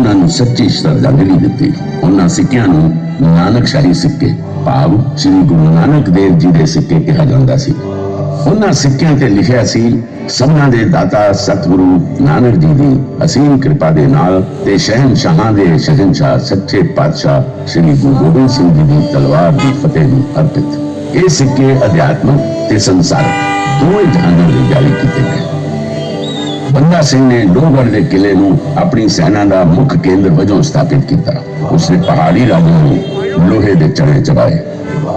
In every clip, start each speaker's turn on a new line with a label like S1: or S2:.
S1: ਉਹਨਾਂ ਨੂੰ ਸੱਚੀ ਸ਼ਰਧਾਂਜਲੀ ਦਿੱਤੀ। ਉਹਨਾਂ ਸਿੱਕਿਆਂ ਨੂੰ ਨਾਨਕ ਸ਼ਾਹੀ ਸਿੱਕੇ। ਭਾਵ ਸ੍ਰੀ ਗੁਰੂ ਨਾਨਕ ਦੇਵ ਜੀ ਦੇ ਸਿੱਕੇ ਕਿਹਾ ਜਾਂਦਾ ਸੀ। ਉਹਨਾਂ ਸਿੱਕਿਆਂ ਤੇ ਲਿਖਿਆ ਸੀ, ਸਭਨਾਂ ਦੇ ਦਾਤਾ ਸਤਿਗੁਰੂ ਨਾਨਕ ਜੀ ਦੀ ਅਸੀਮ ਕਿਰਪਾ ਦੇ ਨਾਲ ਤੇ ਸ਼ਹਿਨਸ਼ਾਹਾਂ ਦੇ ਸ਼ਹਿਨਸ਼ਾਹ ਸੱਚੇ ਪਾਤਸ਼ਾਹ ਸ੍ਰੀ ਗੁਰੂ ਗੋਬਿੰਦ ਸਿੰਘ ਜੀ ਦੀ ਤਲਵਾਰ ਦੀ ਫਤਿਹ ਨੂੰ ਅਰਪਿਤ। ਇਹ ਸਿੱਕੇ ਅਧਿਆਤਮਿਕ ਤੇ ਸੰਸਾਰਕ ਦੋਵੇਂ ਜਹਾਨਾਂ ਲਈ ਜਾਰੀ ਕੀਤੇ ਗਏ। ਬੰਦਾ ਸਿੰਘ ਨੇ ਡੋਗਰ ਦੇ ਕਿਲੇ ਨੂੰ ਆਪਣੀ ਸੈਨਾ ਦਾ ਮੁੱਖ ਕੇਂਦਰ ਵਜੋਂ ਸਥਾਪਿਤ ਕੀਤਾ। ਉਸਨੇ ਪਹਾੜੀ ਰਾਜਿਆਂ ਨੂੰ ਲੋਹੇ ਦੇ ਚਣੇ ਚੜਾਏ,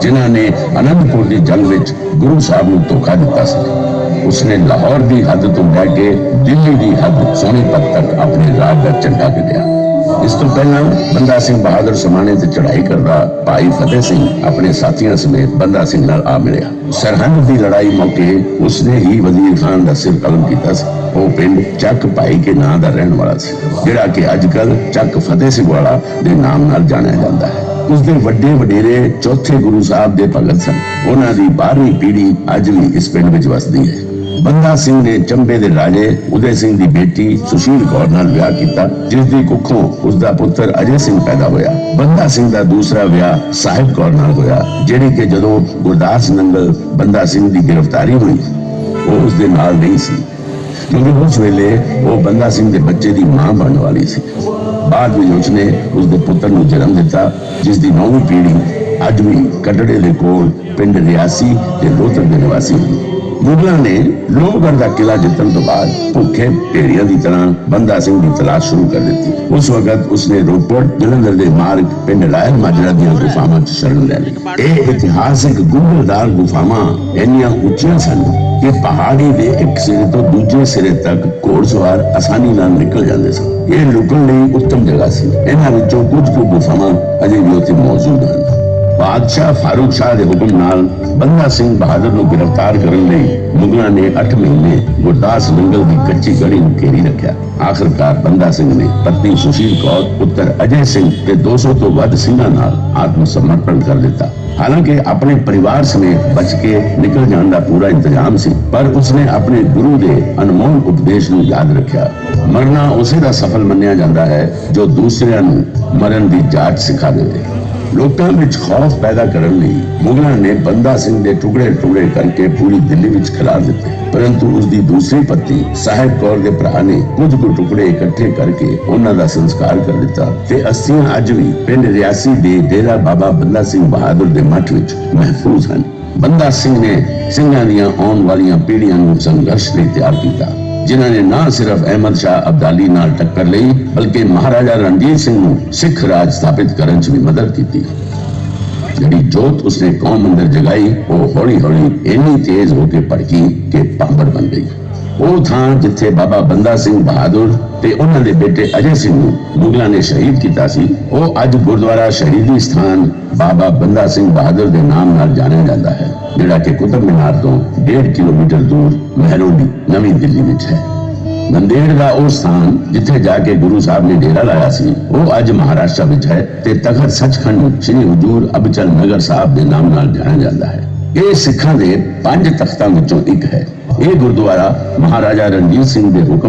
S1: ਜਿਨ੍ਹਾਂ ਨੇ ਅਨੰਦਪੁਰ ਦੀ ਜੰਗ ਵਿੱਚ ਗੁਰੂ ਸਾਹਿਬ ਨੂੰ ਧੋਖਾ ਦਿੱਤਾ ਸੀ। ਉਸਨੇ ਲਾਹੌਰ ਦੀ ਹੱਦ ਤੋਂ ਲੈ ਕੇ ਦਿੱਲੀ ਦੀ ਹੱਦ ਸੋਨੀਪਤ ਤੱਕ ਆਪਣੇ ਰਾਜ ਦਾ ਝੰਡਾ ਗੱਡਿਆ ਇਸ ਤੋਂ ਪਹਿਲਾਂ ਬੰਦਾ ਸਿੰਘ ਬਹਾਦਰ ਸਮਾਣੇ ਤੇ ਚੜ੍ਹਾਈ ਕਰਦਾ, ਭਾਈ ਫਤਿਹ ਸਿੰਘ ਆਪਣੇ ਸਾਥੀਆਂ ਸਮੇਤ ਬੰਦਾ ਸਿੰਘ ਨਾਲ ਆ ਮਿਲਿਆ। ਸਰਹੰਦ ਦੀ ਲੜਾਈ ਮੌਕੇ ਉਸਨੇ ਹੀ ਵਜ਼ੀਰ ਖਾਨ ਦਾ ਸਿਰ ਕਲਮ ਕੀਤਾ ਸੀ। ਉਹ ਪਿੰਡ ਚੱਕ ਭਾਈ ਕੇ ਨਾਂ ਦਾ ਰਹਿਣ ਵਾਲਾ ਸੀ, ਜਿਹੜਾ ਕਿ ਅੱਜ ਅੱਜਕੱਲ ਚੱਕ ਫਤਿਹ ਸਿੰਘ ਵਾਲਾ ਦੇ ਨਾਮ ਨਾਲ ਜਾਣਿਆ ਜਾਂਦਾ ਹੈ। ਉਸਦੇ ਵੱਡੇ ਵਡੇਰੇ ਚੌਥੇ ਗੁਰੂ ਸਾਹਿਬ ਦੇ ਭਗਤ ਸਨ। ਉਹਨਾਂ ਦੀ 12ਵੀਂ ਪੀੜ੍ਹੀ ਅੱਜ ਵੀ ਇਸ ਪਿੰਡ ਵਿੱਚ ਵਸਦੀ ਹੈ। ਬੰਦਾ ਸਿੰਘ ਨੇ ਚੰਬੇ ਦੇ ਰਾਜੇ, ਉਦੈ ਸਿੰਘ ਦੀ ਬੇਟੀ ਸੁਸ਼ੀਲ ਕੌਰ ਨਾਲ ਵਿਆਹ ਕੀਤਾ, ਜਿਸ ਦੀ ਕੁੱਖੋਂ ਉਸ ਦਾ ਪੁੱਤਰ ਅਜੇ ਸਿੰਘ ਪੈਦਾ ਹੋਇਆ। ਬੰਦਾ ਸਿੰਘ ਦਾ ਦੂਸਰਾ ਵਿਆਹ ਸਾਹਿਬ ਕੌਰ ਨਾਲ ਹੋਇਆ, ਜਿਹੜੀ ਕਿ ਜਦੋਂ ਗੁਰਦਾਸ ਨੰਗਲ ਬੰਦਾ ਸਿੰਘ ਦੀ ਗ੍ਰਿਫਤਾਰੀ ਹੋਈ, ਉਹ ਉਸ ਦੇ ਨਾਲ ਨਹੀਂ ਸੀ। ਕਿਉਂਕਿ ਉਸ ਵੇਲੇ ਉਹ ਬੰਦਾ ਸਿੰਘ ਦੇ ਬੱਚੇ ਦੀ ਮਾਂ ਬਣਨ ਵਾਲੀ ਸੀ। ਬਾਅਦ ਵਿੱਚ ਉਸਨੇ ਉਸ ਦੇ ਪੁੱਤਰ ਨੂੰ ਜਨਮ ਦਿੱਤਾ, ਜਿਸ ਦੀ ਨੌਵੀਂ ਪੀੜ੍ਹੀ ਅੱਜ ਵੀ ਕਟੜੇ ਦੇ ਕੋਲ ਪਿੰਡ ਰਿਆਸੀ ਤੇ ਲੋਧਰ ਦੇ ਨਿਵਾਸੀ ਹਨ ਮੁਗਲਾਂ ਨੇ ਲੋਹਗੜ੍ਹ ਦਾ ਕਿਲਾ ਜਿੱਤਣ ਤੋਂ ਬਾਅਦ ਭੁੱਖੇ ਢੇਰੀਆਂ ਦੀ ਤਰ੍ਹਾਂ ਬੰਦਾ ਸਿੰਘ ਦੀ ਤਲਾਸ਼ ਸ਼ੁਰੂ ਕਰ ਦਿੱਤੀ। ਉਸ ਵਕਤ ਉਸਨੇ ਰੋਪੜ, ਜਲੰਧਰ ਦੇ ਮਾਰਗ, ਪਿੰਡ ਲਾਇਰ ਮਾਜਰਾ ਦੀਆਂ ਗੁਫਾਵਾਂ 'ਚ ਸ਼ਰਨ ਲੈ ਲਈ। ਇਹ ਇਤਿਹਾਸਿਕ ਗੁੰਝਲਦਾਰ ਗੁਫਾਵਾਂ ਇੰਨੀਆਂ ਉੱਚੀਆਂ ਸਨ ਕਿ ਪਹਾੜੀ ਦੇ ਇੱਕ ਸਿਰੇ ਤੋਂ ਦੂਜੇ ਸਿਰੇ ਤੱਕ ਘੋੜਸਵਾਰ ਆਸਾਨੀ ਨਾਲ ਨਿਕਲ ਜਾਂਦੇ ਸਨ। ਇਹ ਲੁਕਣ ਲਈ ਉੱਤਮ ਜਗ੍ਹਾ ਸੀ। ਇਹਨਾਂ ਵਿੱਚੋਂ ਕੁਝ ਕੁ ਗੁਫਾਵਾਂ ਅਜੇ ਵੀ ਉੱਥੇ ਮੌਜੂਦ ਹਨ। ਬਾਦਸ਼ਾਹ ਫਾਰੂਕ ਸ਼ਾਹ ਦੇ ਹੁਕਮ ਨਾਲ ਬੰਦਾ ਸਿੰਘ ਬਹਾਦਰ ਨੂੰ ਗ੍ਰਿਫਤਾਰ ਕਰਨ ਲਈ ਮੁਗਲਾਂ ਨੇ 8 ਮਹੀਨੇ ਗੁਰਦਾਸ ਨੰਗਲ ਦੀ ਕੱਚੀ ਗੜੀ ਨੂੰ ਘੇਰੀ ਰੱਖਿਆ। ਆਖਰਕਾਰ ਬੰਦਾ ਸਿੰਘ ਨੇ ਪਤਨੀ ਸੁਸ਼ੀਲ ਕੌਰ, ਪੁੱਤਰ ਅਜੇ ਸਿੰਘ ਤੇ 200 ਤੋਂ ਵੱਧ ਸਿੰਘਾਂ ਨਾਲ ਆਤਮ ਸਮਰਪਣ ਕਰ ਦਿੱਤਾ। ਹਾਲਾਂਕਿ ਆਪਣੇ ਪਰਿਵਾਰ ਸਮੇਤ ਬਚ ਕੇ ਨਿਕਲ ਜਾਣ ਦਾ ਪੂਰਾ ਇੰਤਜ਼ਾਮ ਸੀ, ਪਰ ਉਸਨੇ ਆਪਣੇ ਗੁਰੂ ਦੇ ਅਨਮੋਲ ਉਪਦੇਸ਼ ਨੂੰ ਯਾਦ ਰੱਖਿਆ। ਮਰਨਾ ਉਸੇ ਦਾ ਸਫਲ ਮੰਨਿਆ ਜਾਂਦਾ ਹੈ ਜੋ ਦੂਸਰਿਆਂ ਨੂੰ ਮਰਨ ਦੀ ਜਾਚ ਸਿਖਾ ਦੇਵੇ। ਲੋਕਾਂ ਵਿੱਚ ਖੌਫ ਪੈਦਾ ਕਰਨ ਲਈ ਮੁਗਲਾਂ ਨੇ ਬੰਦਾ ਸਿੰਘ ਦੇ ਟੁਕੜੇ ਟੁਕੜੇ ਕਰਕੇ ਪੂਰੀ ਦਿੱਲੀ ਵਿੱਚ ਖਿਲਾਰ ਦਿੱਤੇ। ਪਰੰਤੂ ਉਸ ਦੀ ਦੂਸਰੀ ਪਤਨੀ ਸਾਹਿਬ ਕੌਰ ਦੇ ਭਰਾ ਨੇ ਕੁਝ ਕੁ ਟੁਕੜੇ ਇਕੱਠੇ ਕਰਕੇ ਉਹਨਾਂ ਦਾ ਸੰਸਕਾਰ ਕਰ ਦਿੱਤਾ ਤੇ ਅਸਥੀਆਂ ਅੱਜ ਵੀ ਪਿੰਡ ਰਿਆਸੀ ਦੇ ਡੇਰਾ ਬਾਬਾ ਬੰਦਾ ਸਿੰਘ ਬਹਾਦਰ ਦੇ ਮੱਠ ਵਿੱਚ ਮਹਿਫੂਜ਼ ਹਨ। ਬੰਦਾ ਸਿੰਘ ਨੇ ਸਿੰਘਾਂ ਦੀਆਂ ਆਉਣ ਵਾਲੀਆਂ ਪੀੜ੍ਹੀਆਂ ਨੂੰ ਸੰਘਰਸ਼ ਲਈ ਤਿਆਰ ਕੀਤਾ। ਜਿਨ੍ਹਾਂ ਨੇ ਨਾ ਸਿਰਫ ਅਹਿਮਦ ਸ਼ਾਹ ਅਬਦਾਲੀ ਨਾਲ ਟੱਕਰ ਲਈ, ਬਲਕਿ ਮਹਾਰਾਜਾ ਰਣਜੀਤ ਸਿੰਘ ਨੂੰ ਸਿੱਖ ਰਾਜ ਸਥਾਪਿਤ ਕਰਨ 'ਚ ਵੀ ਮਦਦ ਕੀਤੀ। ਜਿਹੜੀ ਜੋਤ ਉਸਨੇ ਕੌਮ ਅੰਦਰ ਜਗਾਈ, ਉਹ ਹੌਲੀ ਹੌਲੀ ਇੰਨੀ ਤੇਜ਼ ਹੋ ਕੇ ਭੜਕੀ ਕਿ ਪਾਂਬੜ ਬਣ ਗਈ। ਉਹ ਥਾਂ ਜਿੱਥੇ ਬਾਬਾ ਬੰਦਾ ਸਿੰਘ ਬਹਾਦਰ ਤੇ ਉਹਨਾਂ ਦੇ ਬੇਟੇ ਅਜੇ ਸਿੰਘ ਨੂੰ ਮੁਗਲਾਂ ਨੇ ਸ਼ਹੀਦ ਕੀਤਾ ਸੀ, ਉਹ ਅੱਜ ਗੁਰਦੁਆਰਾ ਸ਼ਹੀਦੀ ਸਥਾਨ ਬਾਬਾ ਬੰਦਾ ਸਿੰਘ ਬਹਾਦਰ ਦੇ ਨਾਮ ਨਾਲ ਜਾਣਿਆ ਜਾਂਦਾ ਹੈ, ਜਿਹੜਾ ਕਿ ਕੁਤਬ ਮੀਨਾਰ ਤੋਂ 1.5 ਕਿਲੋਮੀਟਰ ਦੂਰ ਮਹਿਰੋਲੀ ਨਵੀਂ ਦਿੱਲੀ ਵਿੱਚ ਹੈ। ਨੰਦੇੜ ਦਾ ਉਹ ਸਥਾਨ ਜਿੱਥੇ ਜਾ ਕੇ ਗੁਰੂ ਸਾਹਿਬ ਨੇ ਡੇਰਾ ਲਾਇਆ ਸੀ, ਉਹ ਅੱਜ ਮਹਾਰਾਸ਼ਟਰ ਵਿੱਚ ਹੈ ਤੇ ਤਖਤ ਸੱਚਖੰਡ ਸ੍ਰੀ ਹਜੂਰ ਅਬਚਲ ਨਗਰ ਸਾਹਿਬ ਦੇ ਨਾਮ ਨਾਲ ਜਾਣਿਆ ਜਾਂਦਾ ਹੈ। ਇਹ ਸਿੱਖਾਂ ਦੇ ਪੰਜ ਤਖਤਾਂ ਵਿੱਚੋਂ ਇੱਕ ਹੈ। ਇਹ ਗੁਰਦੁਆਰਾ ਮਹਾਰਾਜਾ ਰਣਜੀਤ ਸਿੰਘ ਦੇ ਹੁਕਮ